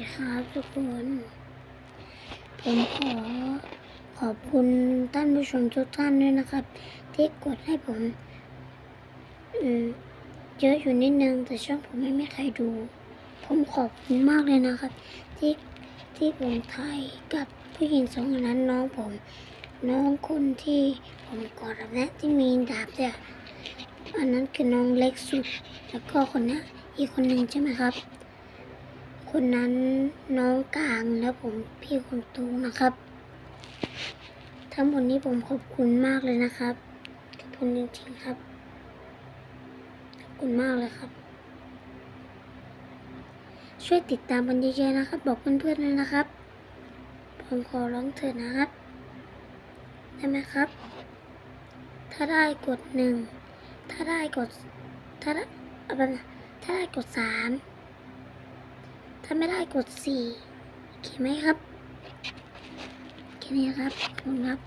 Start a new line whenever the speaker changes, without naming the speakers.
ีครับทุกคน ผมขอขอบคุณท่านผู้ชมทุกท่านด้วยนะครับ ที่กดให้ผมเยอะอยู่นิดนึง แต่ช่องผมไม่มีใครดู ผมขอบคุณมากเลยนะครับ ที่ที่ผมถ่ายกับผู้หญิงสองคนนั้นน้องผม น้องคนที่ผมกอดนะที่มีดาบเนี่ยอันนั้นคือน้องเล็กสุด แล้วก็คนนี้อีกคนหนึ่งใช่ไหมครับ คนนั้นน้องกลางแล้วผมพี่คนโตนะครับ ทั้งหมดนี้ผมขอบคุณมากเลยนะครับขอบคุณจริงๆครับ ขอบคุณมากเลยครับ ช่วยติดตามกันเยอะๆนะครับ บอกเพื่อนๆเลยนะครับ ผมขอร้องเถิดนะครับ ได้ไหมครับ ถ้าได้กดหนึ่งถ้าได้กด ถ้าได้อาไปนะถ้าได้กดสาม ถ้าไม่ได้กดสี่โอเคไหมครับ แค่นี้ครับขอบคุณครับ